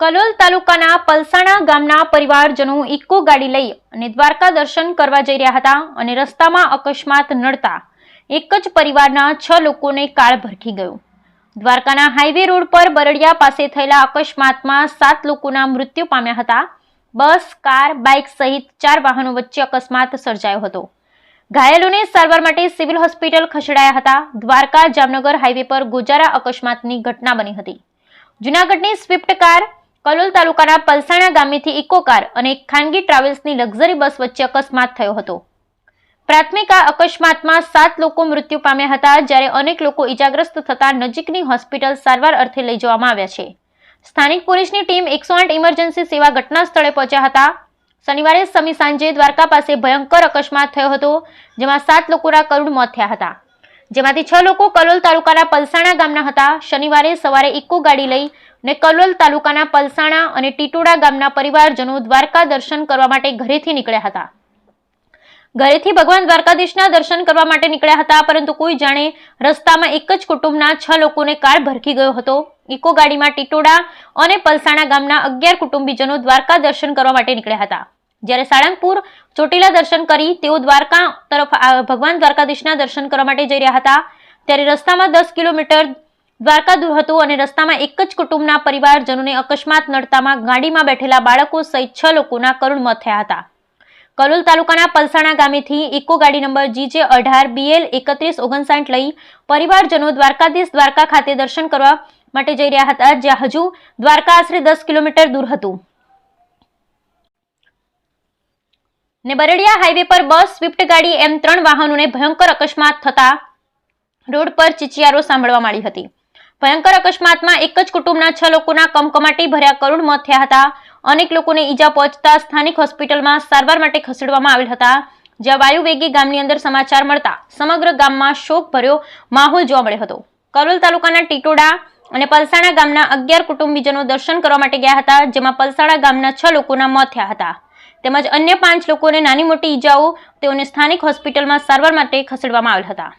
કલોલ તાલુકાના પલસાણા ગામના પરિવારજનો ઇકો ગાડી લઈ અને દ્વારકા દર્શન કરવા જઈ રહ્યા હતા અને રસ્તામાં અકસ્માત નડતા એક જ પરિવારના છ લોકોને કાળ ભરખી ગયો. દ્વારકાના હાઈવે રોડ પર બરડિયા પાસે થયેલા અકસ્માતમાં સાત લોકોના મૃત્યુ પામ્યા હતા. બસ, કાર, બાઇક સહિત ચાર વાહનો વચ્ચે અકસ્માત સર્જાયો હતો. ઘાયલોને સારવાર માટે સિવિલ હોસ્પિટલ ખસેડાયા હતા. દ્વારકા જામનગર હાઈવે પર ગોજારા અકસ્માતની ઘટના બની હતી. જુનાગઢની સ્વિફ્ટ કાર કલોલ તાલુકાના પલસાણા ગામેથી ઇકો કાર અને એક ખાનગી ટ્રાવેલ્સની લક્ઝરી બસ વચ્ચે અકસ્માત થયો હતો. પ્રાથમિક આ અકસ્માતમાં સાત લોકો મૃત્યુ પામ્યા હતા, જ્યારે અનેક લોકો ઇજાગ્રસ્ત થતા નજીકની હોસ્પિટલ સારવાર અર્થે લઈ જવામાં આવ્યા છે. સ્થાનિક પોલીસની ટીમ એકસો આઠ ઇમરજન્સી સેવા ઘટના સ્થળે પહોંચ્યા હતા. શનિવારે સમી સાંજે દ્વારકા પાસે ભયંકર અકસ્માત થયો હતો, જેમાં સાત લોકોના કરુણ મોત થયા હતા. જેમાંથી છ લોકો કલોલ તાલુકાના પલસાણા ગામના હતા. શનિવારે સવારે ઇકો ગાડી લઈ ને કલોલ તાલુકાના પલસાણા અને ટીટોડા ગામના પરિવારજનો દ્વારકા દર્શન કરવા માટે ઘરેથી નીકળ્યા હતા. ઘરેથી ભગવાન દ્વારકાધીશના દર્શન કરવા માટે નીકળ્યા હતા, પરંતુ કોઈ જાણે રસ્તામાં એક જ કુટુંબના છ લોકોને કાર ભરખી ગયો હતો. ઇકો ગાડીમાં ટીટોડા અને પલસાણા ગામના અગિયાર કુટુંબીજનો દ્વારકા દર્શન કરવા માટે નીકળ્યા હતા. જ્યારે સાળંગપુર ચોટીલા દર્શન કરી તેઓ દ્વારકા તરફ ભગવાન દ્વારકાધીશના દર્શન કરવા માટે જઈ રહ્યા હતા, ત્યારે રસ્તામાં દસ કિલોમીટર દ્વારકા દૂર હતું અને રસ્તામાં એક જ કુટુંબના પરિવારજનોને અકસ્માત નડતામાં ગાડીમાં બેઠેલા બાળકો સહિત છ લોકોના કરુણ મોત થયા હતા. કલોલ તાલુકાના પલસાણા ગામેથી ઇકો ગાડી નંબર જીજે અઢાર બીએલ એકત્રીસ ઓગણસાઠ લઈ પરિવારજનો દ્વારકાધીશ દ્વારકા ખાતે દર્શન કરવા માટે જઈ રહ્યા હતા, જ્યાં હજુ દ્વારકા આશરે દસ કિલોમીટર દૂર હતું. ને બરડિયા હાઈવે પર બસ, સ્વિફ્ટ ગાડી, એમ ત્રણ વાહનોને ભયંકર અકસ્માત થતા રોડ પર ચીચિયારો સાંભળવા મળી હતી. ભયંકર અકસ્માતમાં એક જ કુટુંબના છ લોકોના કમકમાટી ભર્યા કરુણ મોત થયા હતા. અનેક લોકોને ઈજા પહોંચતા સ્થાનિક હોસ્પિટલમાં સારવાર માટે ખસેડવામાં આવેલ હતા. જ્યાં વાયુવેગી ગામની અંદર સમાચાર મળતા સમગ્ર ગામમાં શોક ભર્યો માહોલ જોવા મળ્યો હતો. કરોલ તાલુકાના ટીટોડા અને પલસાણા ગામના અગિયાર કુટુંબીજનો દર્શન કરવા માટે ગયા હતા, જેમાં પલસાણા ગામના છ લોકોના મોત થયા હતા. તેમજ અન્ય પાંચ લોકોને નાની મોટી ઈજાઓ તેઓને સ્થાનિક હોસ્પિટલમાં સારવાર માટે ખસેડવામાં આવેલ હતા.